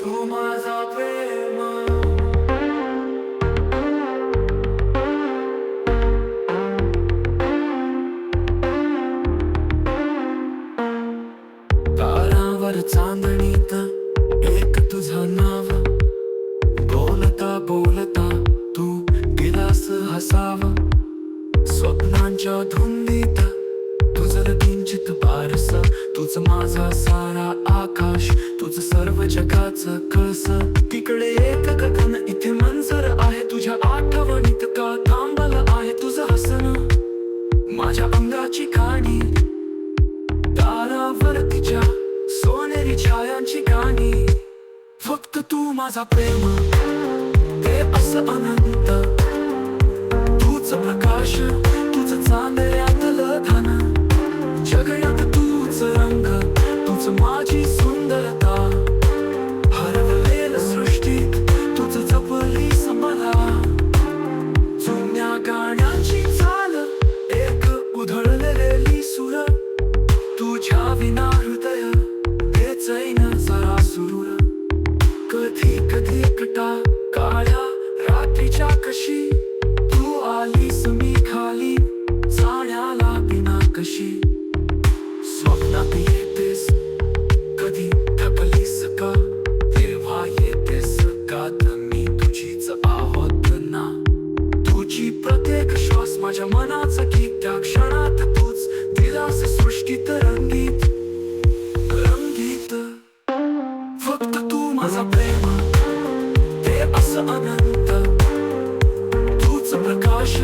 तू माझा प्रेम. तारावर चांदणीत एक तुझा नाव. बोलता बोलता तू गेलास हसाव. स्वप्नांच्या धुंदीत तुझं किंचित बारस. तुझ माझा सारा आकाश. तुझ सर्व जगाचं कस? तिकडे एक कथन इथे मंजर आहे. तुझ्या आठवणीत का थांबल आहे तुझं हसन माझ्या अंगाची काणी तारावर तिच्या सोनेरी छायांची गाणी. फक्त तू माझा प्रेम ते असं अनंत. तूच प्रकाश कधी कटा काळ्या रात्रीच्या कशी? तू आलीस मी खाली जाण्याला बिना कशी? स्वप्नात येतेस कधी थकलीस का? तेव्हा येतेस का तर मी तुझीच आहोत ना. तुझी प्रत्येक श्वास माझ्या मनाचा गीत त्या क्षणात तूच दिलास सृष्टीत रंगीत रंगीत. फक्त तू माझा प्रेम अनंत तूच प्रकाश